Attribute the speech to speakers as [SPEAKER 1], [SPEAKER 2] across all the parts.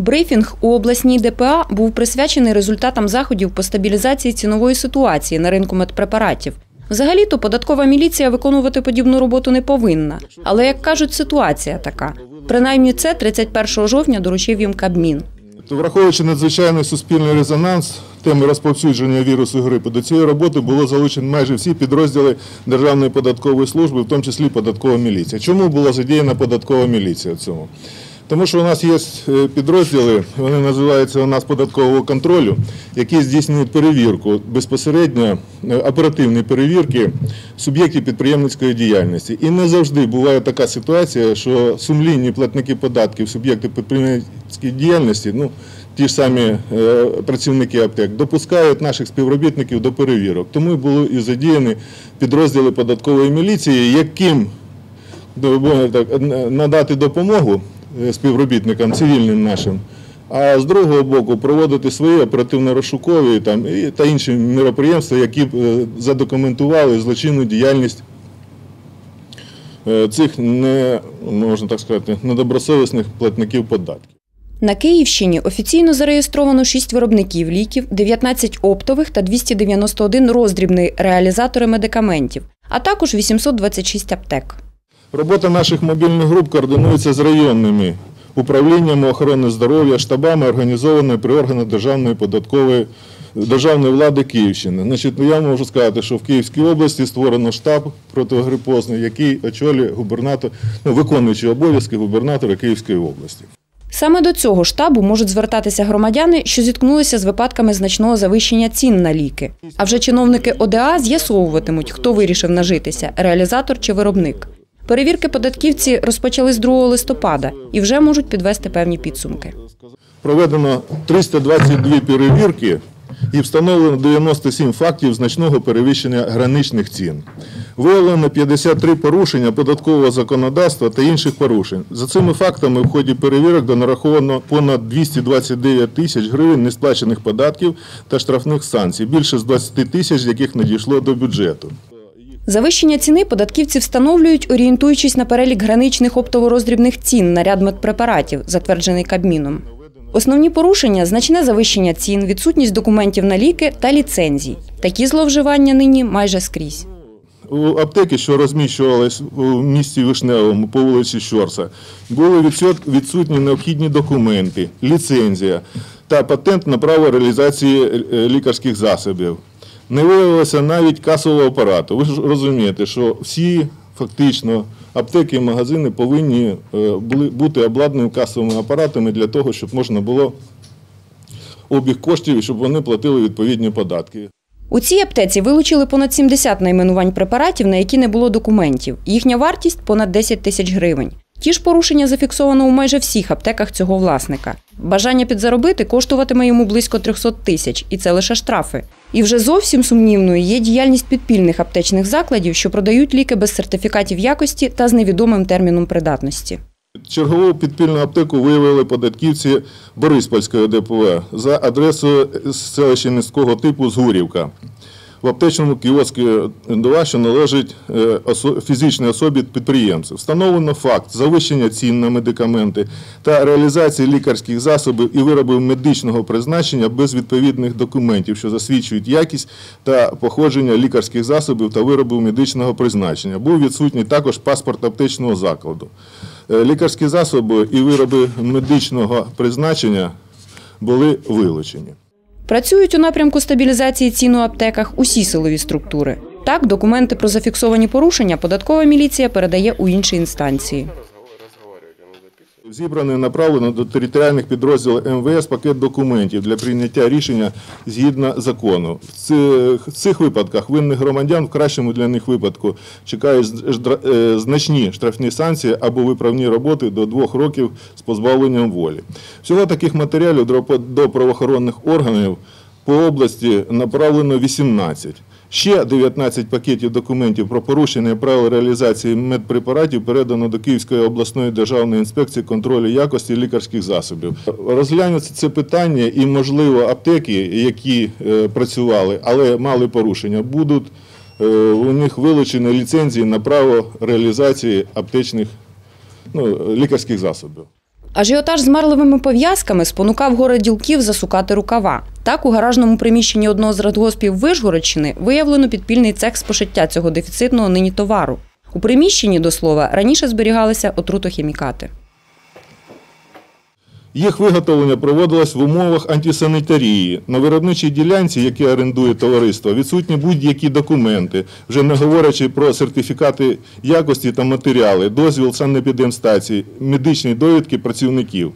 [SPEAKER 1] Брифінг у обласній ДПА був присвячений результатам заходів по стабілізації цінової ситуації на ринку медпрепаратів. Взагалі-то податкова міліція виконувати подібну роботу не повинна. Але, як кажуть, ситуація така. Принаймні це 31 жовтня доручив їм Кабмін.
[SPEAKER 2] Враховуючи надзвичайний суспільний резонанс теми розповсюдження вірусу грипу, до цієї роботи було залучені майже всі підрозділи Державної податкової служби, в тому числі податкова міліція. Чому була задіяна податкова міліція в цьому? Тому що у нас є е, підрозділи, вони називаються у нас податкового контролю, які здійснюють перевірку безпосередньо е, оперативні перевірки суб'єктів підприємницької діяльності. І не завжди буває така ситуація, що сумлінні платники податків, суб'єкти підприємницької діяльності, ну ті ж самі е, працівники аптек, допускають наших співробітників до перевірок. Тому були і задіяні підрозділи податкової міліції, яким ну, надати допомогу співробітникам цивільним нашим, а з другого боку проводити свої оперативно-розшукові та інші міроприємства, які б е, задокументували злочинну діяльність е, цих не, можна так сказати, недобросовісних платників податків.
[SPEAKER 1] На Київщині офіційно зареєстровано 6 виробників ліків, 19 оптових та 291 роздрібний реалізатори медикаментів, а також 826 аптек.
[SPEAKER 2] Робота наших мобільних груп координується з районними управліннями охорони здоров'я, штабами, організованими при органах державної податкової державної влади Київщини. Значить, ну, я можу сказати, що в Київській області створено штаб протигрипозний, який очолює губернатор, ну, виконуючий обов'язки губернатора Київської області.
[SPEAKER 1] Саме до цього штабу можуть звертатися громадяни, що зіткнулися з випадками значного завищення цін на ліки. А вже чиновники ОДА з'ясовуватимуть, хто вирішив нажитися реалізатор чи виробник. Перевірки податківці розпочали з 2 листопада і вже можуть підвести певні підсумки.
[SPEAKER 2] Проведено 322 перевірки і встановлено 97 фактів значного перевищення граничних цін. Виявлено 53 порушення податкового законодавства та інших порушень. За цими фактами в ході перевірок до нараховано понад 229 тисяч гривень несплачених податків та штрафних санкцій, більше з 20 тисяч, яких надійшло до бюджету.
[SPEAKER 1] Завищення ціни податківці встановлюють, орієнтуючись на перелік граничних оптово-роздрібних цін на ряд медпрепаратів, затверджений Кабміном. Основні порушення значне завищення цін, відсутність документів на ліки та ліцензій. Такі зловживання нині майже скрізь.
[SPEAKER 2] Аптеки, що розміщувалися у місті Вишневому по вулиці Щорса, були відсутні необхідні документи, ліцензія та патент на право реалізації е, лікарських засобів. Не виявилося навіть касового апарату. Ви ж розумієте, що всі фактично аптеки і магазини повинні е, бути обладнані касовими апаратами для того, щоб можна було обіг коштів і щоб вони платили відповідні податки.
[SPEAKER 1] У цій аптеці вилучили понад 70 найменувань препаратів, на які не було документів. Їхня вартість понад 10 тисяч гривень. Ті ж порушення зафіксовано у майже всіх аптеках цього власника. Бажання підзаробити коштуватиме йому близько 300 тисяч, і це лише штрафи. І вже зовсім сумнівною є діяльність підпільних аптечних закладів, що продають ліки без сертифікатів якості та з невідомим терміном придатності.
[SPEAKER 2] Чергову підпільну аптеку виявили податківці Бориспольської ДПВ за адресою селища міського типу Згурівка. В аптечному кіоску 2, що належить е, фізичній особі підприємців. Встановлено факт завищення цін на медикаменти та реалізації лікарських засобів і виробів медичного призначення без відповідних документів, що засвідчують якість та походження лікарських засобів та виробів медичного призначення. Був відсутній також паспорт аптечного закладу. Е, Лікарські засоби і вироби медичного призначення були вилучені.
[SPEAKER 1] Працюють у напрямку стабілізації цін у аптеках усі силові структури. Так, документи про зафіксовані порушення податкова міліція передає у інші інстанції.
[SPEAKER 2] Зібрано і направлено до територіальних підрозділів МВС пакет документів для прийняття рішення згідно закону. В цих, випадках винних громадян в кращому для них випадку чекають е, значні штрафні санкції або виправні роботи до двох років з позбавленням волі. Всього таких матеріалів до правоохоронних органів по області направлено 18. Ще 19 пакетів документів про порушення правил реалізації медпрепаратів передано до Київської обласної державної інспекції контролю якості лікарських засобів. Розглянуться це питання і, можливо, аптеки, які е, працювали, але мали порушення, будуть е, у них вилучені ліцензії на право реалізації аптечних ну, лікарських засобів.
[SPEAKER 1] Ажіотаж з марливими пов'язками спонукав городілків засукати рукава. Так, у гаражному приміщенні одного з радгоспів Вишгородщини виявлено підпільний цех з пошиття цього дефіцитного нині товару. У приміщенні, до слова, раніше зберігалися отрутохімікати.
[SPEAKER 2] Їх виготовлення проводилось в умовах антисанітарії. На виробничій ділянці, які орендує товариство, відсутні будь-які документи, вже не говорячи про сертифікати якості та матеріали, дозвіл санепідемстації, медичні довідки працівників.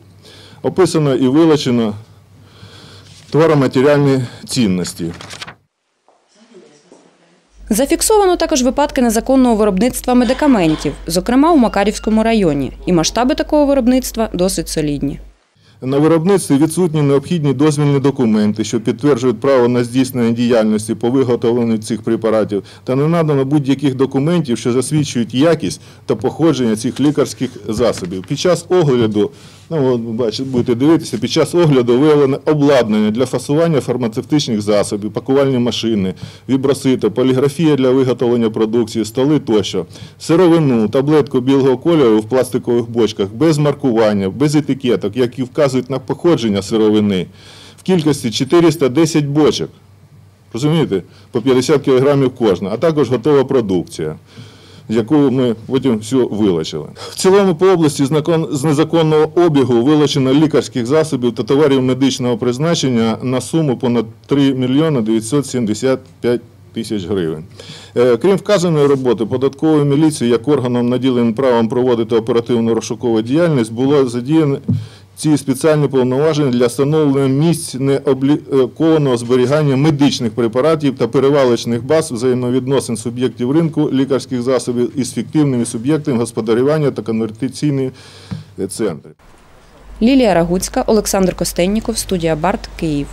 [SPEAKER 2] Описано і вилучено товароматеріальні цінності.
[SPEAKER 1] Зафіксовано також випадки незаконного виробництва медикаментів, зокрема у Макарівському районі. І масштаби такого виробництва досить солідні.
[SPEAKER 2] На виробництві відсутні необхідні дозвільні документи, що підтверджують право на здійснення діяльності по виготовленню цих препаратів, та не надано будь-яких документів, що засвідчують якість та походження цих лікарських засобів. Під час огляду, ну бачите, будете дивитися, під час огляду виявлено обладнання для фасування фармацевтичних засобів, пакувальні машини, вібросити, поліграфія для виготовлення продукції, столи тощо, сировину, таблетку білого кольору в пластикових бочках без маркування, без етикеток, які вказують на походження сировини, в кількості 410 бочок. Розумієте, по 50 кг кожна, а також готова продукція, яку ми потім всю вилучили. В цілому по області з незаконного обігу вилучено лікарських засобів та товарів медичного призначення на суму понад 3 мільйони 975 тисяч гривень. Е, Крім вказаної роботи, податковою міліцією як органом наділеним правом проводити оперативну розшукову діяльність було задіяно ці спеціальні повноваження для встановлення місць необлікованого зберігання медичних препаратів та перевалочних баз взаємовідносин суб'єктів ринку лікарських засобів із фіктивними суб'єктами господарювання та конвертаційні центри.
[SPEAKER 1] Лілія Рагуцька, Олександр Костенніков, студія Барт, Київ.